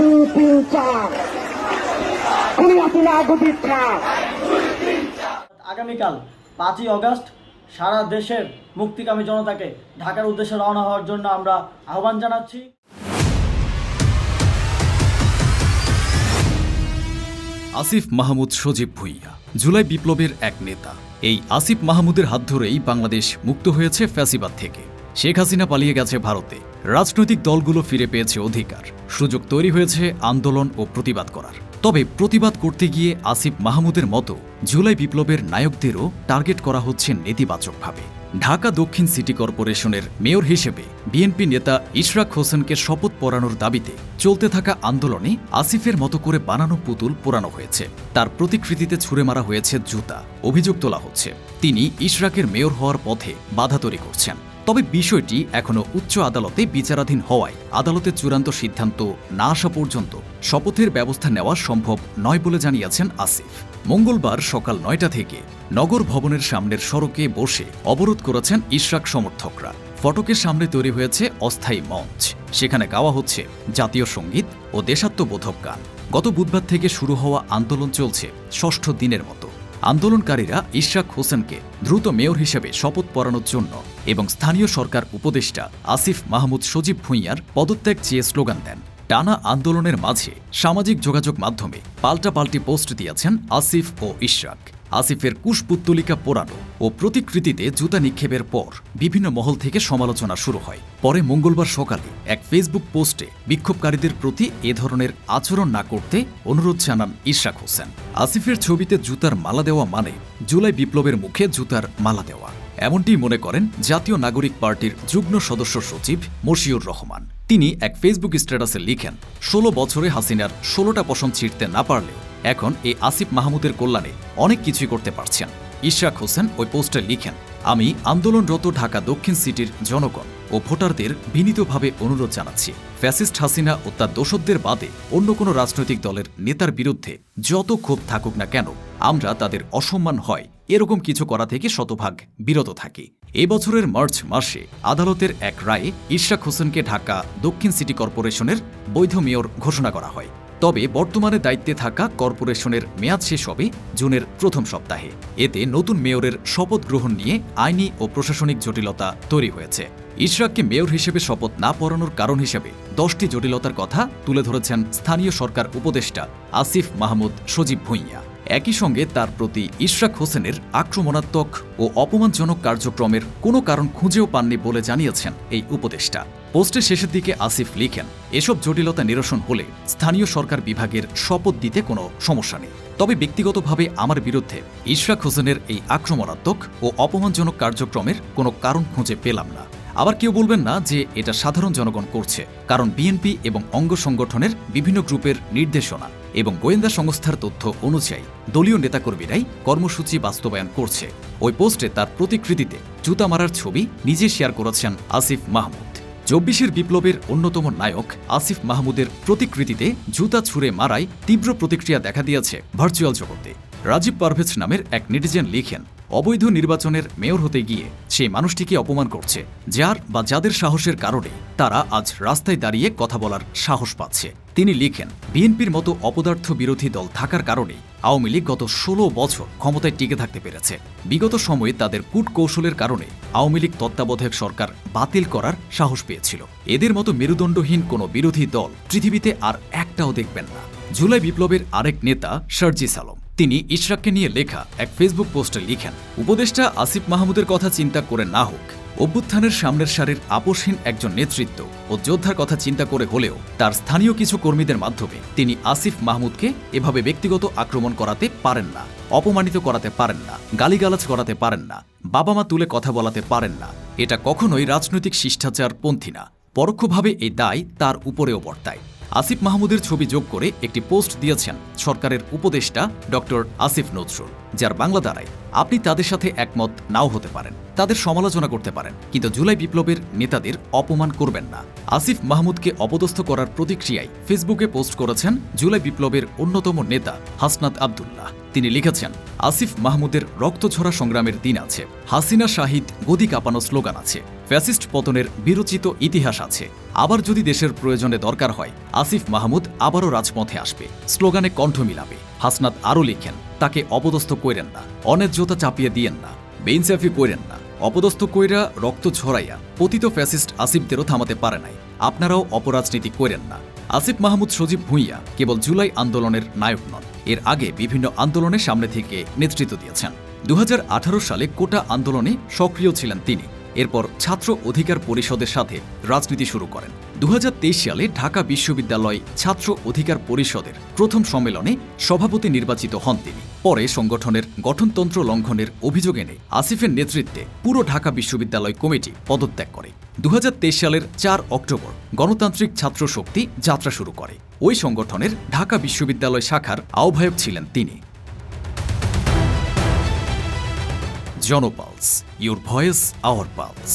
দুই তিন চার। ছাড় আগামীকাল পাঁচই অগস্ট সারা দেশের মুক্তিকামী জনতাকে ঢাকার উদ্দেশ্যে রওনা হওয়ার জন্য আমরা আহ্বান জানাচ্ছি। আসিফ মাহমুদ সজীব ভুইয়া। জুলাই বিপ্লবের এক নেতা। এই আসিফ মাহমুদের হাত ধরেই বাংলাদেশ মুক্ত হয়েছে ফ্যাসিবাদ থেকে। শেখ হাসিনা পালিয়ে গেছে ভারতে। রাজনৈতিক দলগুলো ফিরে পেয়েছে অধিকার। সুযোগ তৈরি হয়েছে আন্দোলন ও প্রতিবাদ করার। তবে প্রতিবাদ করতে গিয়ে আসিফ মাহমুদের মতো জুলাই বিপ্লবের নায়কদেরও টার্গেট করা হচ্ছে নেতিবাচকভাবে। ঢাকা দক্ষিণ সিটি কর্পোরেশনের মেয়র হিসেবে বিএনপি নেতা ইশরাক হোসেনকে শপথ পরানোর দাবিতে চলতে থাকা আন্দোলনে আসিফের মতো করে বানানো পুতুল পোড়ানো হয়েছে। তার প্রতিকৃতিতে ছুড়ে মারা হয়েছে জুতা। অভিযোগ তোলা হচ্ছে, তিনি ইশরাকের মেয়র হওয়ার পথে বাধা তৈরি করছেন। তবে বিষয়টি এখনও উচ্চ আদালতে বিচারাধীন হওয়ায় আদালতের চূড়ান্ত সিদ্ধান্ত না আসা পর্যন্ত শপথের ব্যবস্থা নেওয়া সম্ভব নয় বলে জানিয়েছেন আসিফ। মঙ্গলবার সকাল নয়টা থেকে নগর ভবনের সামনের সড়কে বসে অবরোধ করেছেন ইশরাক সমর্থকরা। ফটকের সামনে তৈরি হয়েছে অস্থায়ী মঞ্চ। সেখানে গাওয়া হচ্ছে জাতীয় সংগীত ও দেশাত্মবোধক গান। গত বুধবার থেকে শুরু হওয়া আন্দোলন চলছে ষষ্ঠ দিনের মতো। আন্দোলনকারীরা ইশরাক হোসেনকে দ্রুত মেয়র হিসেবে শপথ পড়ানোর জন্য এবং স্থানীয় সরকার উপদেষ্টা আসিফ মাহমুদ সজীব ভুঁইয়ার পদত্যাগ চেয়ে স্লোগান দেন। টানা আন্দোলনের মাঝে সামাজিক যোগাযোগ মাধ্যমে পাল্টাপাল্টি পোস্ট দিয়েছেন আসিফ ও ইশরাক। আসিফের কুশপুত্তলিকা পোড়ানো ও প্রতিকৃতিতে জুতা নিক্ষেপের পর বিভিন্ন মহল থেকে সমালোচনা শুরু হয়। পরে মঙ্গলবার সকালে এক ফেসবুক পোস্টে বিক্ষোভকারীদের প্রতি এ ধরনের আচরণ না করতে অনুরোধ জানান ইশরাক হোসেন। আসিফের ছবিতে জুতার মালা দেওয়া মানে জুলাই বিপ্লবের মুখে জুতার মালা দেওয়া। এমনটি মনে করেন জাতীয় নাগরিক পার্টির যুগ্ম সদস্য সচিব মশিউর রহমান। তিনি এক ফেসবুক স্ট্যাটাসে লিখেন, ষোলো বছরে হাসিনার ষোলোটা পশম ছিঁড়তে না পারলেও এখন এই আসিফ মাহমুদের কল্যাণে অনেক কিছুই করতে পারছেন। ইশরাক হোসেন ওই পোস্টে লিখেন, আমি আন্দোলনরত ঢাকা দক্ষিণ সিটির জনগণ ও ভোটারদের বিনীতভাবে অনুরোধ জানাচ্ছি। ফ্যাসিস্ট হাসিনা ও তার দোষদের বাদে অন্য কোনো রাজনৈতিক দলের নেতার বিরুদ্ধে যত ক্ষোভ থাকুক না কেন, আমরা তাদের অসম্মান হয় এরকম কিছু করা থেকে শতভাগ বিরত থাকি। এবছরের বছরের মার্চ মাসে আদালতের এক রায়ে ইশরাক হোসেনকে ঢাকা দক্ষিণ সিটি কর্পোরেশনের বৈধ মেয়র ঘোষণা করা হয়। তবে বর্তমানে দায়িত্বে থাকা কর্পোরেশনের মেয়াদ শেষ হবে জুনের প্রথম সপ্তাহে। এতে নতুন মেয়রের শপথ গ্রহণ নিয়ে আইনি ও প্রশাসনিক জটিলতা তৈরি হয়েছে। ইশরাককে মেয়র হিসেবে শপথ না পড়ানোর কারণ হিসেবে দশটি জটিলতার কথা তুলে ধরেছেন স্থানীয় সরকার উপদেষ্টা আসিফ মাহমুদ সজীব ভুঁইয়া। একই সঙ্গে তার প্রতি ইশরাক হোসেনের আক্রমণাত্মক ও অপমানজনক কার্যক্রমের কোনো কারণ খুঁজেও পাননি বলে জানিয়েছেন এই উপদেষ্টা। পোস্টের শেষের দিকে আসিফ লিখেন, এসব জটিলতা নিরসন হলে স্থানীয় সরকার বিভাগের শপথ দিতে কোনো সমস্যা নেই। তবে ব্যক্তিগতভাবে আমার বিরুদ্ধে ইশরাক হোসেনের এই আক্রমণাত্মক ও অপমানজনক কার্যক্রমের কোনো কারণ খুঁজে পেলাম না। আবার কেউ বলবেন না যে এটা সাধারণ জনগণ করছে, কারণ বিএনপি এবং অঙ্গ সংগঠনের বিভিন্ন গ্রুপের নির্দেশনা এবং গোয়েন্দা সংস্থার তথ্য অনুযায়ী দলীয় নেতাকর্মীরাই কর্মসূচি বাস্তবায়ন করছে। ওই পোস্টে তার প্রতিকৃতিতে জুতা মারার ছবি নিজে শেয়ার করেছেন আসিফ মাহমুদ। চব্বিশের বিপ্লবের অন্যতম নায়ক আসিফ মাহমুদের প্রতিকৃতিতে জুতা ছুঁড়ে মারায় তীব্র প্রতিক্রিয়া দেখা দিয়েছে ভার্চুয়াল জগতে। রাজীব পারভেজ নামের এক নেটিজেন লিখেন অবৈধ নির্বাচনের মেয়র হতে গিয়ে সেই মানুষটিকে অপমান করছে, যার বা যাদের সাহসের কারণে তারা আজ রাস্তায় দাঁড়িয়ে কথা বলার সাহস পাচ্ছে। তিনি লিখেন, বিএনপির মতো অপদার্থ বিরোধী দল থাকার কারণে আওয়ামী লীগ গত ষোলো বছর ক্ষমতায় টিকে থাকতে পেরেছে। বিগত সময়ে তাদের কূট কৌশলের কারণে আওয়ামী লীগ তত্ত্বাবধায়ক সরকার বাতিল করার সাহস পেয়েছিল। এদের মতো মেরুদণ্ডহীন কোনো বিরোধী দল পৃথিবীতে আর একটাও দেখবেন না। জুলাই বিপ্লবের আরেক নেতা শারজিস আলম তিনি ইশরাককে নিয়ে লেখা এক ফেসবুক পোস্টে লিখেন, উপদেষ্টা আসিফ মাহমুদের কথা চিন্তা করে না হোক। অভ্যুত্থানের সামনের সারির আপোষহীন একজন নেতৃত্ব ও যোদ্ধার কথা চিন্তা করে হলেও তার স্থানীয় কিছু কর্মীদের মাধ্যমে তিনি আসিফ মাহমুদকে এভাবে ব্যক্তিগত আক্রমণ করাতে পারেন না, অপমানিত করাতে পারেন না, গালিগালাজ করাতে পারেন না বাবা মা তুলে কথা বলাতে পারেন না। এটা কখনোই রাজনৈতিক শিষ্টাচার পন্থী না। পরোক্ষভাবে এই দায় তার উপরেও বর্তায়। আসিফ মাহমুদের ছবি যোগ করে একটি পোস্ট দিয়েছেন সরকারের উপদেষ্টা ডক্টর আসিফ নজরুল, যার বাংলা দ্বারায় আপনি তাদের সাথে একমত নাও হতে পারেন, তাদের সমালোচনা করতে পারেন, কিন্তু জুলাই বিপ্লবের নেতাদের অপমান করবেন না। আসিফ মাহমুদকে অপদস্থ করার প্রতিক্রিয়ায় ফেসবুকে পোস্ট করেছেন জুলাই বিপ্লবের অন্যতম নেতা হাসনাত আবদুল্লাহ। তিনি লিখেছেন, আসিফ মাহমুদের রক্তঝরা সংগ্রামের দিন আছে। হাসিনা শাহিদ গদি কাঁপানো স্লোগান আছে। ফ্যাসিস্ট পতনের বিরচিত ইতিহাস আছে। আবার যদি দেশের প্রয়োজনে দরকার হয়, আসিফ মাহমুদ আবারও রাজপথে আসবে। স্লোগানে কণ্ঠ মিলাবে। হাসনাত আরও লিখেন, তাকে অপদস্থ কইরেন না অন্যায্যতা চাপিয়ে দিয়েন না, বেইনসাফি কইরেন না। অপদস্থ কইরা রক্ত ঝরাইয়া পতিত ফ্যাসিস্ট আসিফদেরও থামাতে পারে নাই। আপনারাও অপরাজনীতি করেন না। আসিফ মাহমুদ সজীব ভুঁইয়া কেবল জুলাই আন্দোলনের নায়ক নন, এর আগে বিভিন্ন আন্দোলনের সামনে থেকে নেতৃত্ব দিয়েছেন। দু হাজার আঠারো সালে কোটা আন্দোলনে সক্রিয় ছিলেন তিনি। এরপর ছাত্র অধিকার পরিষদের সাথে রাজনীতি শুরু করেন। দু হাজার তেইশ সালে ঢাকা বিশ্ববিদ্যালয় ছাত্র অধিকার পরিষদের প্রথম সম্মেলনে সভাপতি নির্বাচিত হন তিনি। পরে সংগঠনের গঠনতন্ত্র লঙ্ঘনের অভিযোগ এনে আসিফের নেতৃত্বে পুরো ঢাকা বিশ্ববিদ্যালয় কমিটি পদত্যাগ করে। দু হাজার তেইশ সালের চার অক্টোবর গণতান্ত্রিক ছাত্র শক্তি যাত্রা শুরু করে। ওই সংগঠনের ঢাকা বিশ্ববিদ্যালয় শাখার আহ্বায়ক ছিলেন তিনি। Jan Pulse your voice our pulse